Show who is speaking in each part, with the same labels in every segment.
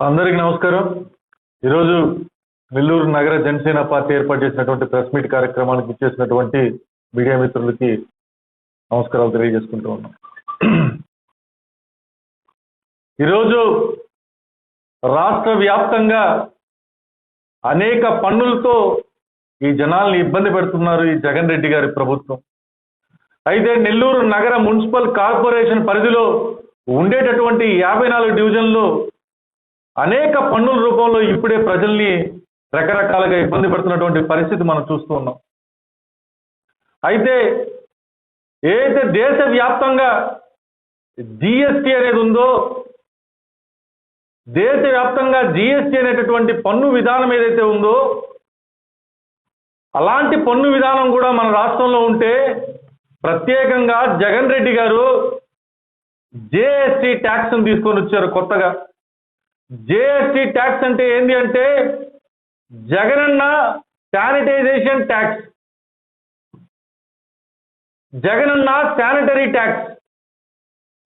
Speaker 1: అందరికీ నమస్కారం. ఈరోజు నెల్లూరు నగర జనసేన పార్టీ ఏర్పాటు చేసినటువంటి ప్రెస్ మీట్ కార్యక్రమానికి ఇచ్చేసినటువంటి మీడియా మిత్రులకి నమస్కారాలు తెలియజేసుకుంటూ ఉన్నాం. ఈరోజు రాష్ట్ర వ్యాప్తంగా అనేక పన్నులతో ఈ జనాల్ని ఇబ్బంది పెడుతున్నారు ఈ జగన్ రెడ్డి గారి ప్రభుత్వం. అయితే నెల్లూరు నగర మున్సిపల్ కార్పొరేషన్ పరిధిలో ఉండేటటువంటి యాభై నాలుగు డివిజన్లు అనేక పన్నుల రూపంలో ఇప్పుడే ప్రజల్ని రకరకాలుగా ఇబ్బంది పెడుతున్నటువంటి పరిస్థితి మనం చూస్తూ ఉన్నాం. అయితే ఏదైతే దేశ వ్యాప్తంగా జిఎస్టి అనేది ఉందో దేశవ్యాప్తంగా జిఎస్టి అనేటటువంటి పన్ను విధానం ఏదైతే ఉందో అలాంటి పన్ను విధానం కూడా మన రాష్ట్రంలో ఉంటే ప్రత్యేకంగా జగన్ రెడ్డి గారు జేఎస్టీ ట్యాక్స్ తీసుకొని వచ్చారు కొత్తగా. జేఎస్టి ట్యాక్స్ అంటే ఏంటి అంటే Jagananna sanitization tax. Jagananna sanitary tax.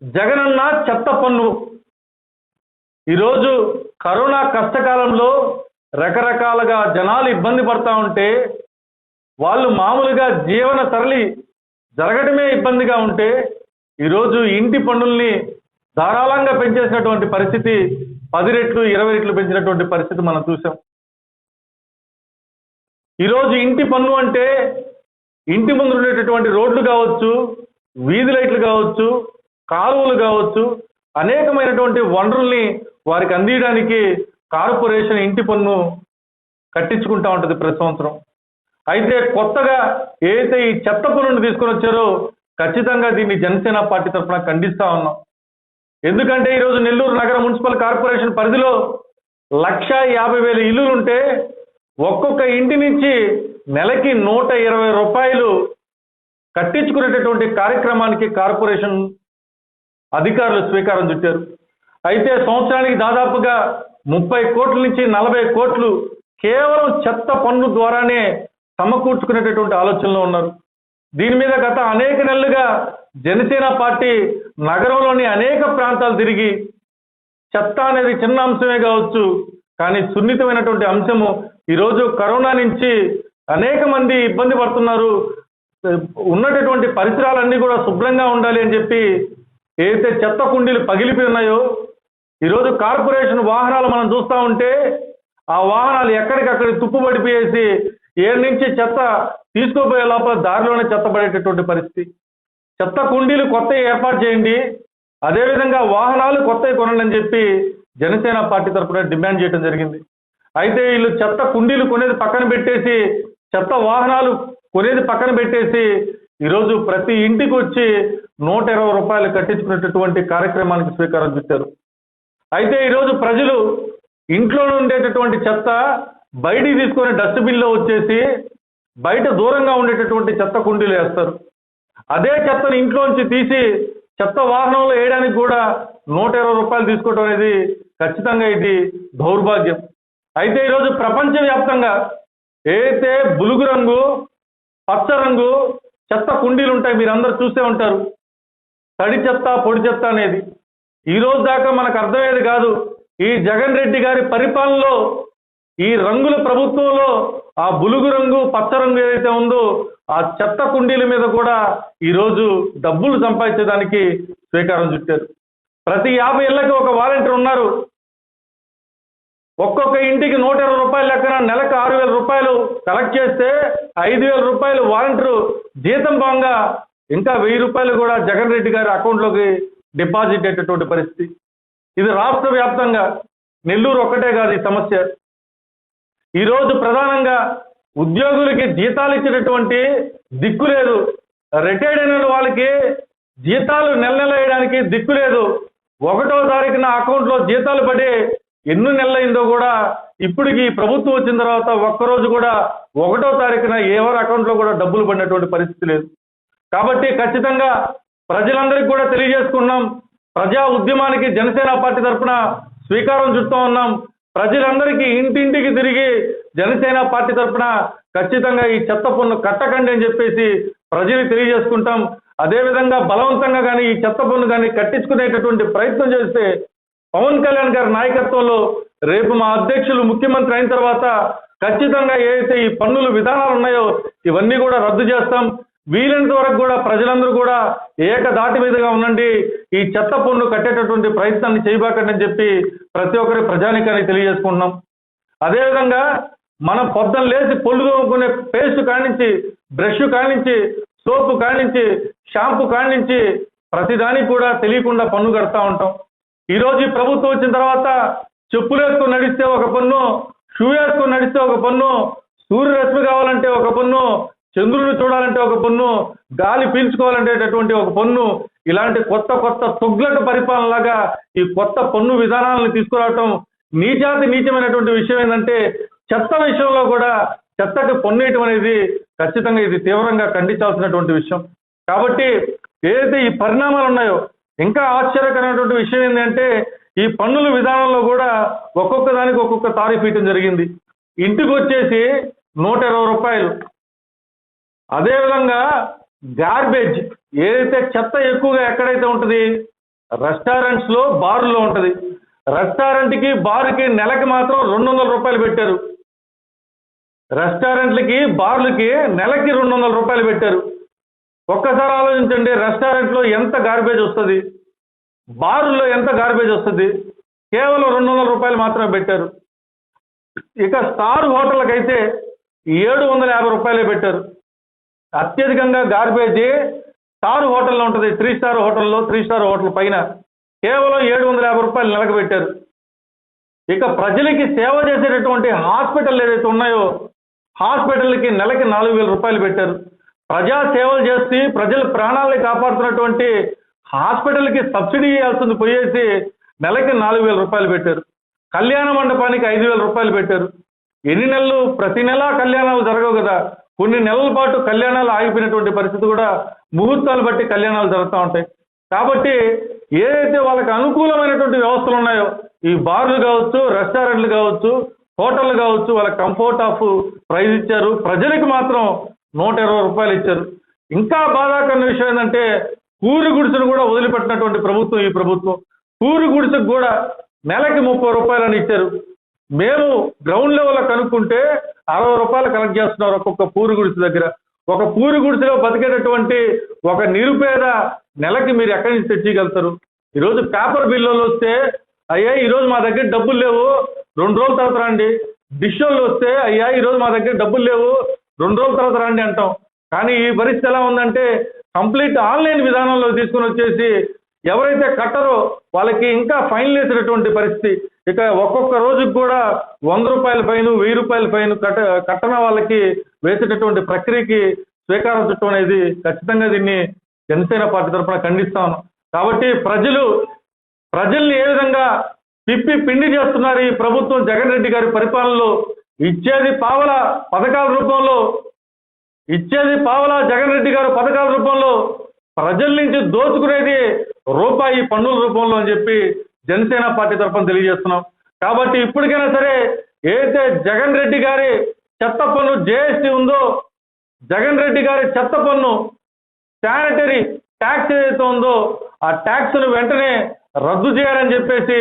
Speaker 1: Jagananna చెత్త పన్ను ఈరోజు కరోనా కష్టకాలంలో రకరకాలుగా జనాలు ఇబ్బంది పడతా ఉంటే వాళ్ళు మామూలుగా జీవన సరళి జరగడమే ఇబ్బందిగా ఉంటే ఈరోజు ఇంటి పన్నుల్ని ధారాళంగా పెంచేసినటువంటి పరిస్థితి పది రెట్లు ఇరవై రెట్లు పెంచినటువంటి పరిస్థితి మనం చూసాం. ఈరోజు ఇంటి పన్ను అంటే ఇంటి ముందు ఉండేటటువంటి రోడ్లు కావచ్చు వీధి లైట్లు కావచ్చు కాలువలు కావచ్చు అనేకమైనటువంటి వనరుల్ని వారికి అందించడానికి కార్పొరేషన్ ఇంటి పన్ను కట్టించుకుంటా ఉంటుంది ప్రతి సంవత్సరం. అయితే కొత్తగా ఏదైతే ఈ చెత్త పన్నును తీసుకొని వచ్చారో ఖచ్చితంగా దీన్ని జనసేన పార్టీ తరఫున ఖండిస్తా ఉన్నాం. ఎందుకంటే ఈరోజు నెల్లూరు నగర మున్సిపల్ కార్పొరేషన్ పరిధిలో లక్ష యాభై వేల ఇల్లులు ఉంటే ఒక్కొక్క ఇంటి నుంచి నెలకి నూట ఇరవై రూపాయలు కట్టించుకునేటటువంటి కార్యక్రమానికి కార్పొరేషన్ అధికారులు స్వీకారం చుట్టారు. అయితే సంవత్సరానికి దాదాపుగా ముప్పై కోట్ల నుంచి నలభై కోట్లు కేవలం చెత్త పన్ను ద్వారానే సమకూర్చుకునేటటువంటి ఆలోచనలో ఉన్నారు. దీని మీద గత అనేక నెలలుగా జనసేన పార్టీ నగరంలోని అనేక ప్రాంతాలు తిరిగి చెత్త అనేది చిన్న అంశమే కావచ్చు కానీ సున్నితమైనటువంటి అంశము. ఈరోజు కరోనా నుంచి అనేక మంది ఇబ్బంది పడుతున్నారు. ఉన్నటువంటి పరిసరాలన్నీ కూడా శుభ్రంగా ఉండాలి అని చెప్పి ఏదైతే చెత్త కుండీలు పగిలిపోయి ఉన్నాయో ఈరోజు కార్పొరేషన్ వాహనాలు మనం చూస్తూ ఉంటే ఆ వాహనాలు ఎక్కడికక్కడ తుప్పు పడిపోయేసి ఏడు నుంచి చెత్త తీసుకోపోయే లోపల దారిలోనే చెత్త పడేటటువంటి పరిస్థితి. చెత్త కుండీలు కొత్త ఏర్పాటు చేయండి. అదేవిధంగా వాహనాలు కొత్తవి కొనండి అని చెప్పి జనసేన పార్టీ తరఫున డిమాండ్ చేయడం జరిగింది. అయితే వీళ్ళు చెత్త కుండీలు కొనేది పక్కన పెట్టేసి చెత్త వాహనాలు కొనేది పక్కన పెట్టేసి ఈరోజు ప్రతి ఇంటికి వచ్చి నూట ఇరవై రూపాయలు కట్టించుకునేటటువంటి కార్యక్రమానికి స్వీకారం చుట్టారు. అయితే ఈరోజు ప్రజలు ఇంట్లో ఉండేటటువంటి చెత్త బయటికి తీసుకొని డస్ట్బిన్లో వచ్చేసి బయట దూరంగా ఉండేటటువంటి చెత్త కుండీలు వేస్తారు. అదే చెత్తను ఇంట్లోంచి తీసి చెత్త వాహనంలో వేయడానికి కూడా నూట ఇరవై రూపాయలు తీసుకోవడం అనేది ఖచ్చితంగా ఇది దౌర్భాగ్యం. అయితే ఈరోజు ప్రపంచవ్యాప్తంగా ఏదైతే బులుగు రంగు పచ్చ రంగు చెత్త కుండీలు ఉంటాయి మీరందరూ చూస్తే చూసే ఉంటారు. తడి చెత్త పొడి చెత్త అనేది. ఈ రోజు దాకా మనకు అర్థమయ్యేది కాదు ఈ జగన్ రెడ్డి గారి పరిపాలనలో ఈ రంగుల ప్రభుత్వంలో ఆ బులుగు రంగు పచ్చ రంగు ఏదైతే ఉందో ఆ చెత్త కుండీల మీద కూడా ఈరోజు డబ్బులు సంపాదించడానికి స్వీకారం చుట్టారు. ప్రతి యాభై ఏళ్ళకి ఒక వాలంటీర్ ఉన్నారు. ఒక్కొక్క ఇంటికి నూట ఇరవై రూపాయల లెక్కన నెలకు ఆరు వేల రూపాయలు కలెక్ట్ చేస్తే ఐదు వేల రూపాయలు వాలంటీరు జీతం భాగంగా ఇంకా వెయ్యి రూపాయలు కూడా జగన్ రెడ్డి గారి అకౌంట్లోకి డిపాజిట్ అయ్యేటటువంటి పరిస్థితి. ఇది రాష్ట్ర వ్యాప్తంగా నెల్లూరు ఒక్కటే కాదు ఈ సమస్య. ఈరోజు ప్రధానంగా ఉద్యోగులకి జీతాలు ఇచ్చేటటువంటి దిక్కు లేదు. రిటైర్డ్ అయిన వాళ్ళకి జీతాలు నెల నెల వేయడానికి దిక్కు లేదు. ఒకటో తారీఖున అకౌంట్లో జీతాలు పడి ఎన్ని నెలలైందో కూడా ఇప్పటికి ప్రభుత్వం వచ్చిన తర్వాత ఒక్కరోజు కూడా ఒకటో తారీఖున ఎవరి అకౌంట్లో కూడా డబ్బులు పడినటువంటి పరిస్థితి లేదు. కాబట్టి ఖచ్చితంగా ప్రజలందరికీ కూడా తెలియజేసుకున్నాం. ప్రజా ఉద్యమానికి జనసేన పార్టీ తరఫున స్వీకారం చుడుతూ ఉన్నాం. ప్రజలందరికీ ఇంటింటికి తిరిగి జనసేన పార్టీ తరఫున ఖచ్చితంగా ఈ చెత్త పన్ను కట్టకండి అని చెప్పేసి ప్రజలు తెలియజేసుకుంటాం. అదేవిధంగా బలవంతంగా కానీ ఈ చెత్త పన్ను కానీ కట్టించుకునేటటువంటి ప్రయత్నం చేస్తే పవన్ కళ్యాణ్ గారి నాయకత్వంలో రేపు మా అధ్యక్షులు ముఖ్యమంత్రి అయిన తర్వాత ఖచ్చితంగా ఏదైతే ఈ పన్నులు విధానాలు ఉన్నాయో ఇవన్నీ కూడా రద్దు చేస్తాం. వీలైనంత వరకు కూడా ప్రజలందరూ కూడా ఏకదాటి మీదుగా ఉండండి. ఈ చెత్త పన్ను కట్టేటటువంటి ప్రయత్నాన్ని చేయబాకండి అని చెప్పి ప్రతి ఒక్కరి ప్రజానికాన్ని తెలియజేసుకుంటున్నాం. అదేవిధంగా మనం పొద్దున లేచి పొల్లు పేస్ట్ కానించి బ్రష్ కానించి సోపు కానించి షాంపూ కానించి ప్రతిదానికి కూడా తెలియకుండా పన్ను కడతా ఉంటాం. ఈరోజు ఈ ప్రభుత్వం వచ్చిన తర్వాత చెప్పులు వేసుకొని నడిస్తే ఒక పన్ను షూ వేసుకొని నడిస్తే ఒక పన్ను సూర్యరశ్మి కావాలంటే ఒక పన్ను చంద్రుడిని చూడాలంటే ఒక పన్ను గాలి పీల్చుకోవాలంటేటటువంటి ఒక పన్ను ఇలాంటి కొత్త కొత్త తుగ్లట పరిపాలనలాగా ఈ కొత్త పన్ను విధానాలను తీసుకురావటం నీచాతి నీచమైనటువంటి విషయం ఏంటంటే చెత్త విషయంలో కూడా చెత్తకి పొన్నేయటం అనేది ఖచ్చితంగా ఇది తీవ్రంగా ఖండించాల్సినటువంటి విషయం. కాబట్టి ఏదైతే ఈ పరిణామాలు ఉన్నాయో ఇంకా ఆశ్చర్యకరమైనటువంటి విషయం ఏంటంటే ఈ పన్నుల విధానంలో కూడా ఒక్కొక్క దానికి ఒక్కొక్క తారీఫ్ ఇవ్వటం జరిగింది. ఇంటికి వచ్చేసి నూట ఇరవై రూపాయలు. అదేవిధంగా గార్బేజ్ ఏదైతే చెత్త ఎక్కువగా ఎక్కడైతే ఉంటుంది రెస్టారెంట్స్లో బార్లో ఉంటుంది. రెస్టారెంట్కి బార్కి నెలకి మాత్రం రెండు వందల రూపాయలు పెట్టారు. రెస్టారెంట్లకి బార్లకి నెలకి రెండు వందల రూపాయలు పెట్టారు. ఒక్కసారి ఆలోచించండి రెస్టారెంట్లో ఎంత గార్బేజ్ వస్తుంది బారుల్లో ఎంత గార్బేజ్ వస్తుంది కేవలం రెండు వందల రూపాయలు మాత్రమే పెట్టారు. ఇక స్టార్ హోటళ్ళకైతే అయితే ఏడు వందల యాభై రూపాయలే పెట్టారు. అత్యధికంగా గార్బేజ్ స్టార్ హోటల్లో ఉంటుంది. త్రీ స్టార్ హోటల్లో త్రీ స్టార్ హోటల్ పైన కేవలం ఏడు వందల యాభై రూపాయలు నెలకు పెట్టారు ఇక ప్రజలకి సేవ చేసేటటువంటి హాస్పిటల్ ఏదైతే ఉన్నాయో హాస్పిటల్కి నెలకి నాలుగు వేల రూపాయలు పెట్టారు. ప్రజా సేవలు చేసి ప్రజల ప్రాణాలని కాపాడుతున్నటువంటి హాస్పిటల్కి సబ్సిడీ ఇవ్వాల్సింది పోయేసి నెలకి నాలుగు వేల రూపాయలు పెట్టారు. కళ్యాణ మండపానికి ఐదు వేల రూపాయలు పెట్టారు. ఎన్ని నెలలు? ప్రతి నెల కళ్యాణాలు జరగవు కదా. కొన్ని నెలల పాటు కళ్యాణాలు ఆగిపోయినటువంటి పరిస్థితి కూడా ముహూర్తాలు బట్టి కళ్యాణాలు జరుగుతూ ఉంటాయి. కాబట్టి ఏదైతే వాళ్ళకి అనుకూలమైనటువంటి వ్యవస్థలు ఉన్నాయో ఈ బార్లు కావచ్చు రెస్టారెంట్లు కావచ్చు హోటళ్ళు కావచ్చు వాళ్ళకి కంఫర్ట్ ఆఫ్ ప్రైజ్ ఇచ్చారు. ప్రజలకు మాత్రం నూట ఇరవై రూపాయలు ఇచ్చారు. ఇంకా బాధాకరమైన విషయం ఏంటంటే కూలి గుడిసెను కూడా వదిలిపెట్టినటువంటి ప్రభుత్వం ఈ ప్రభుత్వం. కూలి గుడిసెకు కూడా నెలకి ముప్పై రూపాయలని ఇచ్చారు. మేము గ్రౌండ్ లెవెల్లో కనుక్కుంటే అరవై రూపాయలు కలెక్ట్ చేస్తున్నారు ఒక్కొక్క పూరి గుడిసె దగ్గర. ఒక పూరి గుడిసెలో బతికేటటువంటి ఒక నిరుపేద నెలకి మీరు ఎక్కడి నుంచి తెచ్చేయగలుగుతారు? ఈరోజు పేపర్ బిల్లులు వస్తే అయ్యా ఈరోజు మా దగ్గర డబ్బులు లేవు రెండు రోజుల తర్వాత రండి. డిష్ వాళ్ళు వస్తే అయ్యా ఈరోజు మా దగ్గర డబ్బులు లేవు రెండు రోజుల తర్వాత రండి అంటాం. కానీ ఈ పరిస్థితి ఎలా ఉందంటే కంప్లీట్ ఆన్లైన్ విధానంలో తీసుకుని వచ్చేసి ఎవరైతే కట్టరో వాళ్ళకి ఇంకా ఫైన్ వేసినటువంటి పరిస్థితి. ఇక ఒక్కొక్క రోజుకి కూడా వంద రూపాయల ఫైన్ వెయ్యి రూపాయల ఫైన్ కట్ట కట్టన వాళ్ళకి వేసేటటువంటి ప్రక్రియకి స్వీకారం చుట్టం అనేది ఖచ్చితంగా దీన్ని జనసేన పార్టీ తరఫున ఖండిస్తాను కాబట్టి ప్రజలు ప్రజల్ని ఏ విధంగా పిప్పి పిండి చేస్తున్నారు ఈ ప్రభుత్వం జగన్ రెడ్డి గారి పరిపాలనలో? ఇచ్చేది పావల పథకాల రూపంలో ఇచ్చేది పావల జగన్ రెడ్డి గారు పథకాల రూపంలో ప్రజల నుంచి దోచుకునేది రూపాయి పన్నుల రూపంలో అని చెప్పి జనసేన పార్టీ తరఫున తెలియజేస్తున్నాం. కాబట్టి ఇప్పటికైనా సరే ఏదైతే జగన్ రెడ్డి గారి చెత్త పన్ను జేఎస్టీ ఉందో జగన్ రెడ్డి గారి చెత్త పన్ను శానిటరీ ట్యాక్స్ ఏదైతే ఉందో ఆ ట్యాక్స్ను వెంటనే రద్దు చేయాలని చెప్పేసి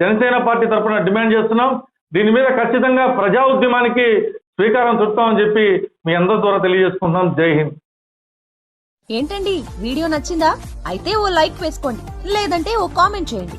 Speaker 1: జనసేన పార్టీ తరఫున డిమాండ్ చేస్తున్నాం. దీని మీద ఖచ్చితంగా ప్రజా ఉద్యమానికి స్వీకారం చుడతామని చెప్పి మీ అందరి ద్వారా తెలియజేసుకుంటున్నాం. జై హింద్.
Speaker 2: ఏంటండి? వీడియో నచ్చిందా? అయితే ఓ లైక్ వేసుకోండి. లేదంటే ఓ కామెంట్ చేయండి.